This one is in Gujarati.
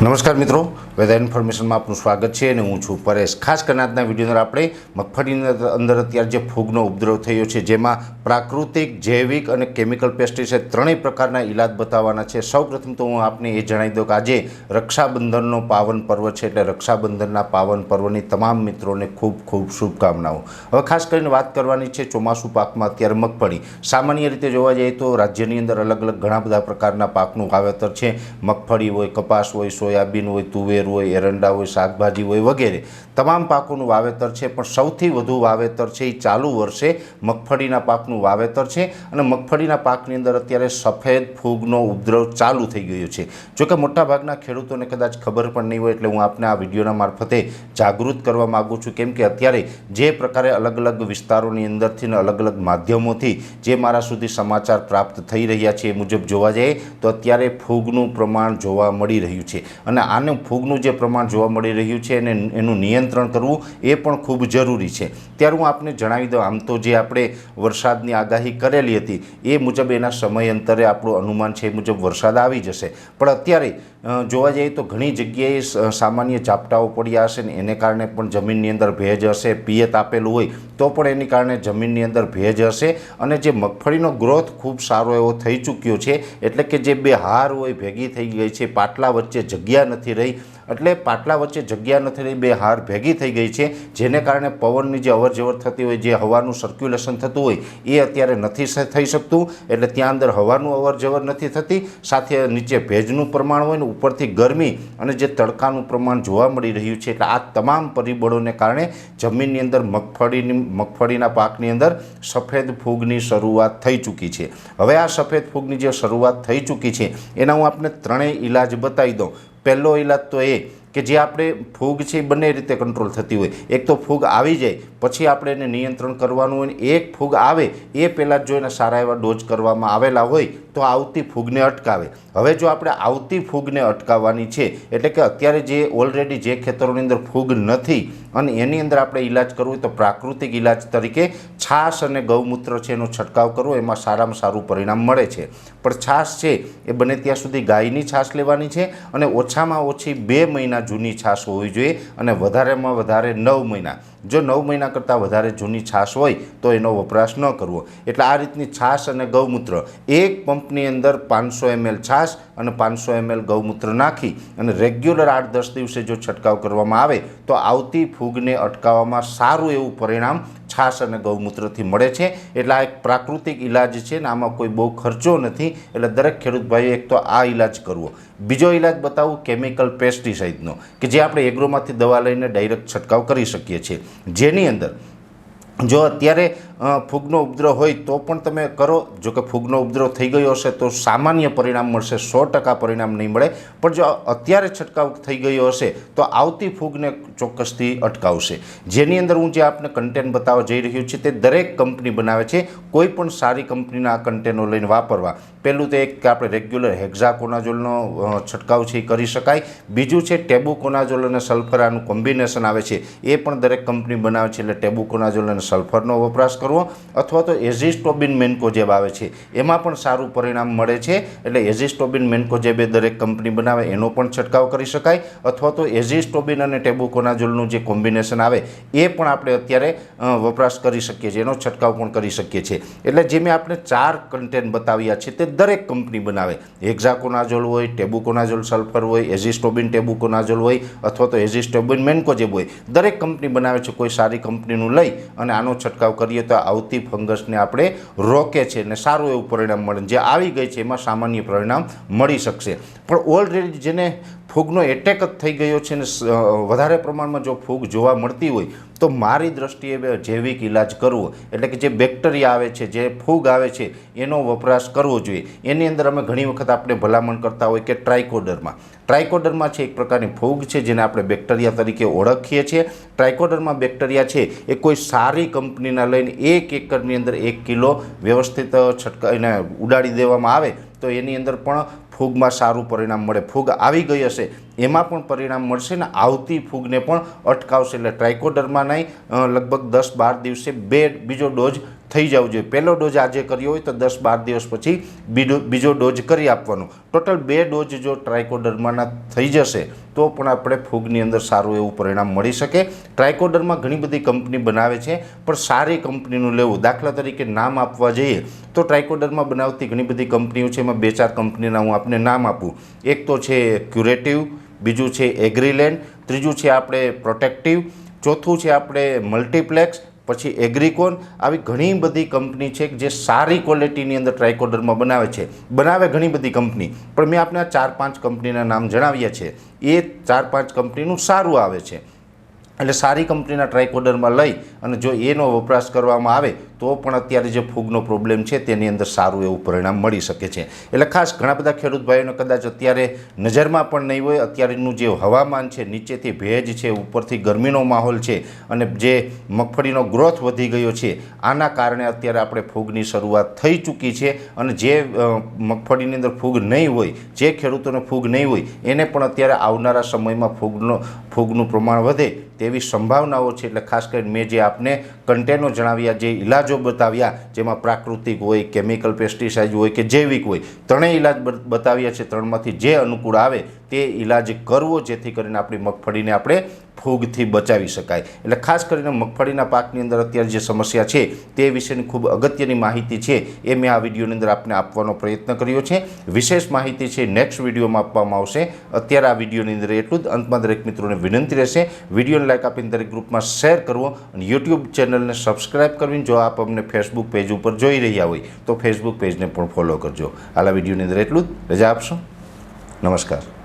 નમસ્કાર મિત્રો વેધર ઇન્ફોર્મેશનમાં આપનું સ્વાગત છે અને હું છું પરેશ. ખાસ કરીને આજના વીડિયો અંદર આપણે મગફળીની અંદર અત્યારે જે ફૂગનો ઉપદ્રવ થયો છે, જેમાં પ્રાકૃતિક, જૈવિક અને કેમિકલ પેસ્ટિસાઇડ ત્રણેય પ્રકારના ઇલાજ બતાવવાના છે. સૌપ્રથમ તો હું આપને એ જણાવી દઉં કે આજે રક્ષાબંધનનો પાવન પર્વ છે એટલે રક્ષાબંધનના પાવન પર્વની તમામ મિત્રોને ખૂબ ખૂબ શુભકામનાઓ. હવે ખાસ કરીને વાત કરવાની છે ચોમાસુ પાકમાં અત્યારે મગફળી. સામાન્ય રીતે જોવા જઈએ તો રાજ્યની અંદર અલગ અલગ ઘણા બધા પ્રકારના પાકનું વાવેતર છે. મગફળી હોય, કપાસ હોય સોયાબીન હોય, તુવેર હોય, એરંડા હોય, શાકભાજી હોય વગેરે તમામ પાકોનું વાવેતર છે. પણ સૌથી વધુ વાવેતર છે એ ચાલુ વર્ષે મગફળીના પાકનું વાવેતર છે અને મગફળીના પાકની અંદર અત્યારે સફેદ ફૂગનો ઉપદ્રવ ચાલુ થઈ ગયો છે. જોકે મોટાભાગના ખેડૂતોને કદાચ ખબર પણ નહીં હોય એટલે હું આપને આ વિડીયોના મારફતે જાગૃત કરવા માગું છું. કેમ કે અત્યારે જે પ્રકારે અલગ અલગ વિસ્તારોની અંદરથી ને અલગ અલગ માધ્યમોથી જે મારા સુધી સમાચાર પ્રાપ્ત થઈ રહ્યા છે એ મુજબ જોવા જઈએ તો અત્યારે ફૂગનું પ્રમાણ જોવા મળી રહ્યું છે. અને આનું ફૂગનું જે પ્રમાણ જોવા મળી રહ્યું છે અને એનું નિયંત્રણ કરવું એ પણ ખૂબ જરૂરી છે. ત્યારે હું આપને જણાવી દઉં, આમ તો જે આપણે વરસાદની આગાહી કરેલી હતી, એ મુજબ એના સમયાંતરે આપણું અનુમાન છે એ મુજબ વરસાદ આવી જશે. પણ અત્યારે જોવા જઈએ તો ઘણી જગ્યાએ સામાન્ય ઝાપટાઓ પડ્યા હશે ને એને કારણે પણ જમીનની અંદર ભેજ હશે, પિયત આપેલું હોય તો પણ એની કારણે જમીનની અંદર ભેજ હશે અને જે મગફળીનો ગ્રોથ ખૂબ સારો એવો થઈ ચૂક્યો છે. એટલે કે જે બે હાર હોય, ભેગી થઈ ગઈ છે, પાટલા વચ્ચે જગ્યા નથી રહી એટલે પાટલા વચ્ચે જગ્યા નથી રહી, બે હાર ભેગી થઈ ગઈ છે. જેને કારણે પવનની જે અવરજવર થતી હોય, જે હવાનું સર્ક્યુલેશન થતું હોય, એ અત્યારે નથી થઈ શકતું. એટલે ત્યાં અંદર હવાનું અવરજવર નથી થતી. સાથે નીચે ભેજનું પ્રમાણ હોય ને, ઉપરથી ગરમી અને જે તડકાનું પ્રમાણ જોવા મળી રહ્યું છે. એટલે આ તમામ પરિબળોને કારણે જમીનની અંદર મગફળીની, મગફળીના પાકની અંદર સફેદ ફૂગની શરૂઆત થઈ ચૂકી છે. હવે આ સફેદ ફૂગની જે શરૂઆત થઈ ચૂકી છે, એના હું આપને ત્રણેય ઇલાજ બતાવી દઉં. પહેલો ઇલાજ તો એ કે જે આપણે ફૂગ છે એ બંને રીતે કંટ્રોલ થતી હોય. એક તો ફૂગ આવી જાય, પછી આપણે એને નિયંત્રણ કરવાનું હોય એક ફૂગ આવે, એ પહેલાં જો એને સારા એવા ડોઝ કરવામાં આવેલા હોય, તો આવતી ફૂગને અટકાવે. હવે જો આપણે આવતી ફૂગને અટકાવવાની છે, એટલે કે અત્યારે જે ઓલરેડી જે ખેતરોની અંદર ફૂગ નથી અને એની અંદર આપણે ઈલાજ કરવો હોય તો પ્રાકૃતિક ઈલાજ તરીકે છાશ અને ગૌમૂત્ર છે એનો છંટકાવ કરવો, એમાં સારામાં સારું પરિણામ મળે છે. પણ છાશ છે, એ બને ત્યાં સુધી ગાયની છાશ લેવાની છે અને ઓછામાં ઓછી બે મહિના જૂની છાશ હોવી જોઈએ અને વધારેમાં વધારે નવ મહિના. જો નવ મહિના કરતાં વધારે જૂની છાશ હોય, તો એનો વપરાશ ન કરવો. એટલે આ રીતની છાશ અને ગૌમૂત્ર. એક પંપની અંદર પાંચસો એમએલ છાશ અને પાંચસો એમએલ ગૌમૂત્ર નાખી અને રેગ્યુલર આઠ દસ દિવસે જો છંટકાવ કરવામાં આવે તો આવતી ફૂગને અટકાવવામાં સારું એવું પરિણામ છાશ અને ગૌમૂત્રથી મળે છે. એટલે આ એક પ્રાકૃતિક ઇલાજ છે ને આમાં કોઈ બહુ ખર્ચો નથી. એટલે દરેક ખેડૂત ભાઈએ એક તો આ ઇલાજ કરવો. બીજો ઇલાજ બતાવું કેમિકલ પેસ્ટિસાઇડનો, કે જે આપણે એગ્રોમાંથી દવા લઈને ડાયરેક્ટ છંટકાવ કરી શકીએ છીએ. જેની અંદર જો અત્યારે ફૂગનો ઉપદ્રવ હોય તો પણ તમે કરો. જો કે ફૂગનો ઉપદ્રવ થઈ ગયો હશે તો સામાન્ય પરિણામ મળશે. સો ટકા પરિણામ નહીં મળે. પણ જો અત્યારે છંટકાવ થઈ ગયો હશે તો આવતી ફૂગને ચોક્કસથી અટકાવશે. જેની અંદર હું જે આપને કન્ટેન્ટ બતાવવા જઈ રહ્યું છે તે દરેક કંપની બનાવે છે. કોઈ પણ સારી કંપનીના આ કન્ટેનો લઈને વાપરવા. પહેલું તો એક કે આપણે રેગ્યુલર હેક્ઝાકોનાઝોલનો છંટકાવ છે એ કરી શકાય. બીજું છે ટેબુકોનાઝોલ અને સલ્ફરાનું કોમ્બિનેશન આવે છે. એ પણ દરેક કંપની બનાવે છે એટલે ટેબુકોનાઝોલ અને સલ્ફરનો વપરાશ કરવો અથવા તો એઝિસ્ટોબિન મેન્કોજેબ આવે છે. એમાં પણ સારું પરિણામ મળે છે. એટલે એઝિસ્ટોબિન મેન્કોજેબ એ દરેક કંપની બનાવે એનો પણ છંટકાવ કરી શકાય અથવા તો એઝિસ્ટોબિન અને ટેબુકોનાઝોલનું જે કોમ્બિનેશન આવે એ પણ આપણે અત્યારે વપરાશ કરી શકીએ છીએ. એનો છંટકાવ પણ કરી શકીએ છીએ. એટલે જે મેં આપણે ચાર કન્ટેન્ટ બતાવ્યા છે તે દરેક કંપની બનાવે. હેક્ઝાકોનાઝોલ હોય, ટેબુકોનાઝોલ સલ્ફર હોય, એઝિસ્ટોબિન ટેબુકોનાઝોલ હોય અથવા તો એઝિસ્ટોબિન મેન્કોજેબ હોય. દરેક કંપની બનાવે છે. કોઈ સારી કંપનીનું લઈ અને આનો છંટકાવ કરીએ તો આવતી ફંગસને આપણે રોકે છે અને સારું એવું પરિણામ મળે જે આવી ગઈ છે એમાં સામાન્ય પરિણામ મળી શકશે. પણ ઓલરેડી જેને ફૂગનો એટેક જ થઈ ગયો છે ને વધારે પ્રમાણમાં જો ફૂગ જોવા મળતી હોય, તો મારી દ્રષ્ટિએ જૈવિક ઇલાજ કરવો, એટલે કે જે બેક્ટેરિયા આવે છે, જે ફૂગ આવે છે, એનો વપરાશ કરવો જોઈએ. એની અંદર અમે ઘણી વખત આપણે ભલામણ કરતા હોય કે ટ્રાઇકોડરમાં ટ્રાઇકોડરમાં છે એક પ્રકારની ફૂગ છે, જેને આપણે બેક્ટેરિયા તરીકે ઓળખીએ છીએ. ટ્રાઇકોડરમાં બેક્ટેરિયા છે, એ કોઈ સારી કંપનીના લઈને એક એકરની અંદર એક કિલો વ્યવસ્થિત છટકા એને ઉડાડી દેવામાં આવે, તો એની અંદર પણ ફૂગમાં સારું પરિણામ મળે. ફૂગ આવી ગઈ હશે, એમાં પણ પરિણામ મળશે ને આવતી ફૂગને પણ અટકાવશે. એટલે ટ્રાઇકોડરમાં નહીં લગભગ દસ બાર દિવસે બે બીજો ડોઝ થઈ જવું જોઈએ. પહેલો ડોઝ આજે કર્યો હોય તો દસ બાર દિવસ પછી બીજો ડોઝ કરી આપવાનો. ટોટલ બે ડોઝ જો ટ્રાયકોડર્માના થઈ જશે, તો પણ આપણે ફૂગની અંદર સારું એવું પરિણામ મળી શકે. ટ્રાયકોડરમાં ઘણી બધી કંપની બનાવે છે, પણ સારી કંપનીનું લેવું, દાખલા તરીકે નામ આપવા જઈએ, તો ટ્રાયકોડરમાં બનાવતી ઘણી બધી કંપનીઓ છે. એમાં બે ચાર કંપનીના હું આપને નામ આપું. એક તો છે ક્યુરેટિવ, બીજું છે એગ્રીલેન્ડ, ત્રીજું છે આપણે પ્રોટેક્ટિવ, ચોથું છે આપણે મલ્ટીપ્લેક્સ પછી એગ્રીકોન આવી ઘણી બધી કંપની છે જે સારી ક્વોલિટીની અંદર ટ્રાયકોડરમાં બનાવે છે. બનાવે ઘણી બધી કંપની. પણ મેં આપણે આ ચાર પાંચ કંપનીના નામ જણાવ્યા છે. એ ચાર પાંચ કંપનીનું સારું આવે છે. એટલે સારી કંપનીના ટ્રાયકોડરમાં લઈ અને જો એનો વપરાશ કરવામાં આવે તો પણ અત્યારે જે ફૂગનો પ્રોબ્લેમ છે, તેની અંદર સારું એવું પરિણામ મળી શકે છે. એટલે ખાસ ઘણા બધા ખેડૂત ભાઈઓને કદાચ અત્યારે નજરમાં પણ નહીં હોય. અત્યારેનું જે હવામાન છે, નીચેથી ભેજ છે, ઉપરથી ગરમીનો માહોલ છે અને જે મગફળીનો ગ્રોથ વધી ગયો છે, આના કારણે અત્યારે આપણે ફૂગની શરૂઆત થઈ ચૂકી છે અને જે મગફળીની અંદર ફૂગ નહીં હોય, જે ખેડૂતોને ફૂગ નહીં હોય, એને પણ અત્યારે આવનારા સમયમાં ફૂગનો, ફૂગનું પ્રમાણ વધે તેવી સંભાવનાઓ છે. એટલે ખાસ કરીને મેં જે આપને કન્ટેનો જણાવ્યા, જે ઇલાજો બતાવ્યા, જેમાં પ્રાકૃતિક હોય, કેમિકલ, પેસ્ટિસાઇડ હોય કે જૈવિક હોય, ત્રણેય ઇલાજ બતાવ્યા છે. ત્રણમાંથી જે અનુકૂળ આવે તે ઇલાજ કરવો, જેથી કરીને આપણી મગફળીને આપણે ફૂગથી બચાવી શકાય. એટલે ખાસ કરીને મગફળીના પાકની અંદર અત્યારે જે સમસ્યા છે, તે વિશેની ખૂબ અગત્યની માહિતી છે એ મેં આ વિડીયોની અંદર આપને આપવાનો પ્રયત્ન કર્યો છે. વિશેષ માહિતી છે નેક્સ્ટ વિડીયોમાં આપવામાં આવશે. અત્યારે આ વિડીયોની અંદર એટલું જ. અંતમાં દરેક મિત્રોને વિનંતી રહેશે. વિડીયોને લાઈક આપીને દરેક ગ્રુપમાં શેર કરવો અને યુટ્યુબ ચેનલને સબસ્ક્રાઇબ કરવી. જો આપ અમને ફેસબુક પેજ ઉપર જોઈ રહ્યા હોય, તો ફેસબુક પેજને પણ ફોલો કરજો. આલા વિડીયોની અંદર એટલું જ. રજા આપશો. નમસ્કાર.